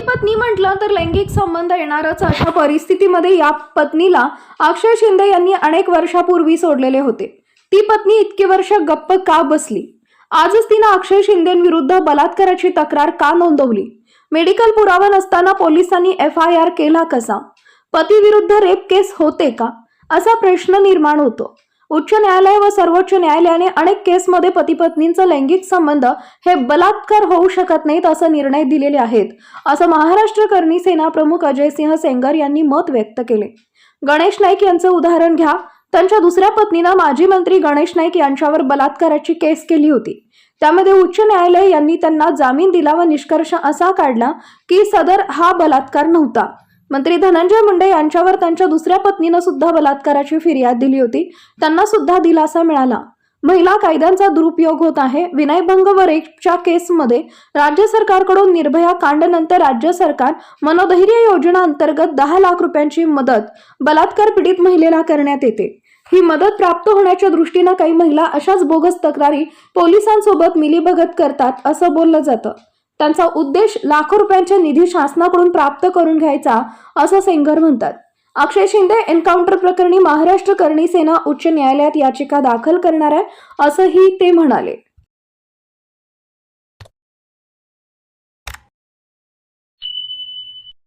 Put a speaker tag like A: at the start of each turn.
A: पत्नी म्हटलं तर लैंगिक संबंध येणारच अशा परिस्थितीमध्ये या पत्नीला अक्षय शिंदे यांनी अनेक वर्षापूर्वी सोडलेले होते. ती पत्नी इतकी वर्ष गप्प का बसली? आजच तिनं अक्षय शिंदेविरुद्ध बलात्काराची तक्रार का नोंदवली? मेडिकल पुरावा नसताना पोलिसांनी एफ आय आर केला कसा? पतीविरुद्ध रेप केस होते का? असा प्रश्न निर्माण होतो. उच्च न्यायालय व सर्वोच्च न्यायालयाने अनेक केसमध्ये पतिपत्नींचा लैंगिक संबंध हे बलात्कार होऊ शकत नाहीत असं निर्णय दिलेले आहेत असं महाराष्ट्र करणी सेना प्रमुख अजय सिंह सेंगर यांनी मत व्यक्त केले. गणेश नाईक यांचं उदाहरण घ्या. त्यांच्या दुसऱ्या पत्नीनं माजी मंत्री गणेश नाईक यांच्यावर बलात्काराची केस केली होती. त्यामध्ये उच्च न्यायालय यांनी त्यांना जामीन दिला व निष्कर्ष असा काढला की सदर हा बलात्कार नव्हता. मंत्री धनंजय मुंडे यांच्यावर त्यांच्या दुसऱ्या पत्नीनं सुद्धा बलात्काराची फिर्याद दिली होती. त्यांना सुद्धा दिलासा मिळाला. महिला कायद्यांचा दुरुपयोग होत आहे. विनयभंग व रेपच्या केसमध्ये राज्य सरकारकडून निर्भया कांडनंतर राज्य सरकार मनोधैर्य योजना अंतर्गत दहा लाख रुपयांची मदत बलात्कार पीडित महिलेला करण्यात येते. ही मदत प्राप्त होण्याच्या दृष्टीनं काही महिला अशाच बोगस तक्रारी पोलिसांसोबत मिलीभगत करतात असं बोललं जातं. त्यांचा उद्देश लाखो रुपयांच्या निधी शासनाकडून प्राप्त करून घ्यायचा असं सेंगर म्हणतात. अक्षय शिंदे एन्काउंटर प्रकरणी महाराष्ट्र करणी सेना उच्च न्यायालयात याचिका दाखल करणार आहे असंही ते म्हणाले.